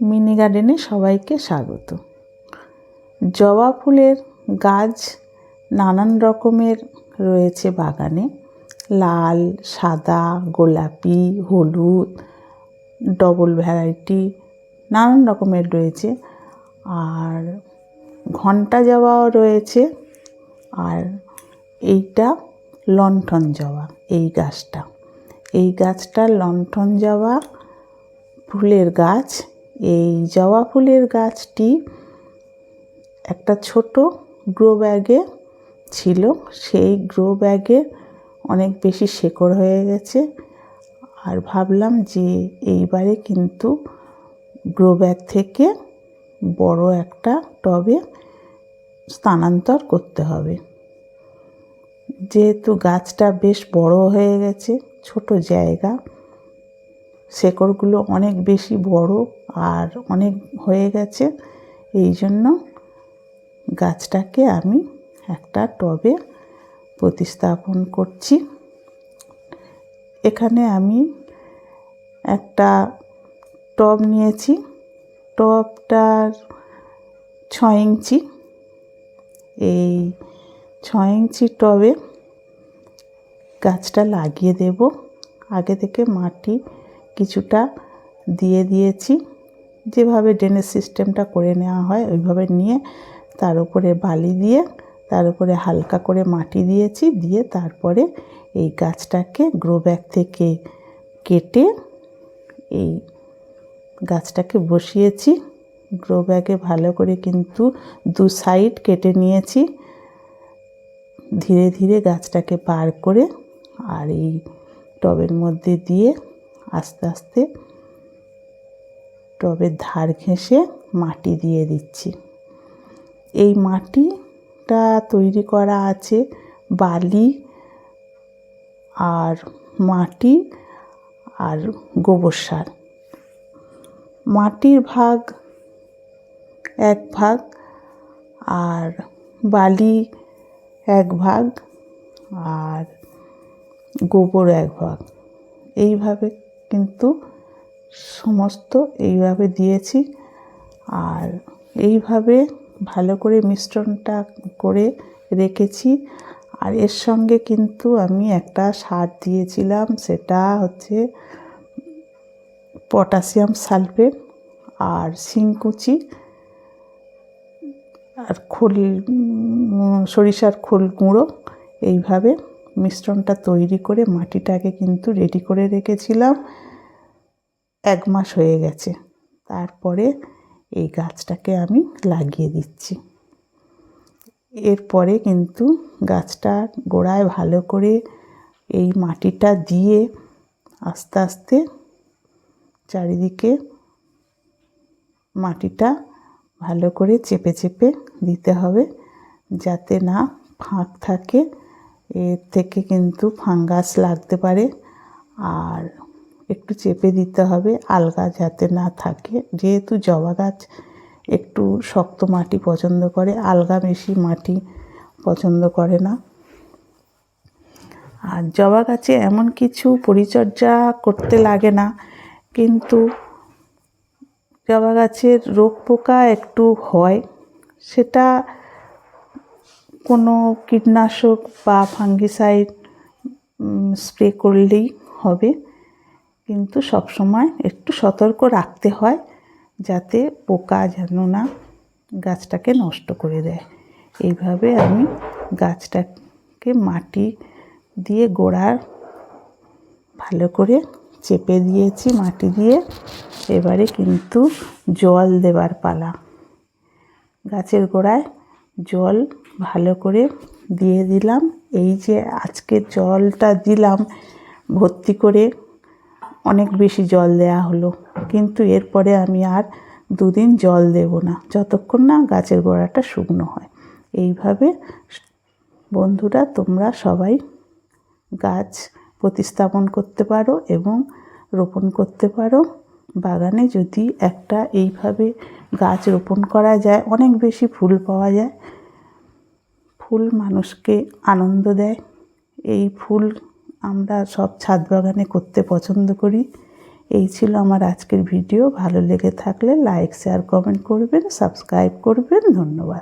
Mini গার্ডেনে সবাইকে স্বাগত। জবা ফুলের গাছ নানান রকমের রয়েছে বাগানে। লাল, সাদা, গোলাপি, হলুদ ডবল ভ্যারাইটি নানান রকমের রয়েছে। আর ঘণ্টা জবাও রয়েছে। আর এইটা লণ্ঠন জবা, এই গাছটা। এই গাছটা লণ্ঠন জবা ফুলের গাছ। এই জবা ফুলের গাছটি একটা ছোট গ্রো ব্যাগে ছিল। সেই গ্রো ব্যাগে অনেক বেশি শেকড় হয়ে গেছে। আর ভাবলাম যে এইবারে কিন্তু গ্রো ব্যাগ থেকে বড় একটা টবে স্থানান্তর করতে হবে। যেহেতু গাছটা বেশ বড় হয়ে গেছে, ছোট জায়গা, শেকড়গুলো অনেক বেশি বড় আর অনেক হয়ে গেছে। এই জন্য গাছটাকে আমি একটা টবে প্রতিস্থাপন করছি। এখানে আমি একটা টব নিয়েছি। টবটার ছ ইঞ্চি। এই ছ ইঞ্চি টবে গাছটা লাগিয়ে দেব। আগে থেকে মাটি কিছুটা দিয়ে দিয়েছি। যেভাবে ড্রেনেজ সিস্টেমটা করে নেওয়া হয়, ওইভাবে নিয়ে তার উপরে বালি দিয়ে, তার উপরে হালকা করে মাটি দিয়েছি, দিয়ে তারপরে এই গাছটাকে গ্রো ব্যাগ থেকে কেটে এই গাছটাকে বসিয়েছি। গ্রো ব্যাগে ভালো করে কিন্তু দু সাইড কেটে নিয়েছি। ধীরে ধীরে গাছটাকে পার করে আর এই টবের মধ্যে দিয়ে আস্তে আস্তে টবের ধার ঘেঁষে মাটি দিয়ে দিচ্ছি। এই মাটিটা তৈরি করা আছে বালি আর মাটি আর গোবর সার। মাটির ভাগ এক ভাগ আর বালি এক ভাগ আর গোবর এক ভাগ। এইভাবে কিন্তু সমস্ত এইভাবে দিয়েছি আর এইভাবে ভালো করে মিশ্রণটা করে রেখেছি। আর এর সঙ্গে কিন্তু আমি একটা সার দিয়েছিলাম, সেটা হচ্ছে পটাশিয়াম সালফেট আর শিংকুচি আর খোল সরিষার খোল গুঁড়ো। এইভাবে মিশ্রণটা তৈরি করে মাটিটাকে কিন্তু রেডি করে রেখেছিলাম। এক মাস হয়ে গেছে। তারপরে এই গাছটাকে আমি লাগিয়ে দিচ্ছি। এরপরে কিন্তু গাছটা গোড়ায় ভালো করে এই মাটিটা দিয়ে আস্তে আস্তে চারিদিকে মাটিটা ভালো করে চেপে চেপে দিতে হবে যাতে না ফাঁক থাকে। এর থেকে কিন্তু ফাঙ্গাস লাগতে পারে। আর একটু চেপে দিতে হবে আলগা যাতে না থাকে। যেহেতু জবা গাছ একটু শক্ত মাটি পছন্দ করে, আলগা বেশি মাটি পছন্দ করে না। আর জবা গাছে এমন কিছু পরিচর্যা করতে লাগে না, কিন্তু জবা গাছের রোগ পোকা একটু হয়, সেটা কোনো কীটনাশক বা ফাঙ্গিসাইড স্প্রে করলেই হবে। কিন্তু সবসময় একটু সতর্ক রাখতে হয় যাতে পোকা যেন না গাছটাকে নষ্ট করে দেয়। এইভাবে আমি গাছটাকে মাটি দিয়ে গোড়ার ভালো করে চেপে দিয়েছি মাটি দিয়ে। এবারে কিন্তু জল দেবার পালা। গাছের গোড়ায় জল ভালো করে দিয়ে দিলাম। এই যে আজকে জলটা দিলাম, ভর্তি করে অনেক বেশি জল দেয়া হলো। কিন্তু এরপরে আমি আর দুদিন জল দেব না, যতক্ষণ না গাছের গোড়াটা শুকনো হয়। এইভাবে বন্ধুরা তোমরা সবাই গাছ প্রতিস্থাপন করতে পারো এবং রোপণ করতে পারো। বাগানে যদি একটা এইভাবে গাছ রোপণ করা যায়, অনেক বেশি ফুল পাওয়া যায়, ফুল মানুষকে আনন্দ দেয়। এই ফুল আমরা সব ছাদ বাগানে করতে পছন্দ করি। এই ছিল আমার আজকের ভিডিও। ভালো লেগে থাকলে লাইক, শেয়ার, কমেন্ট করবেন, সাবস্ক্রাইব করবেন। ধন্যবাদ।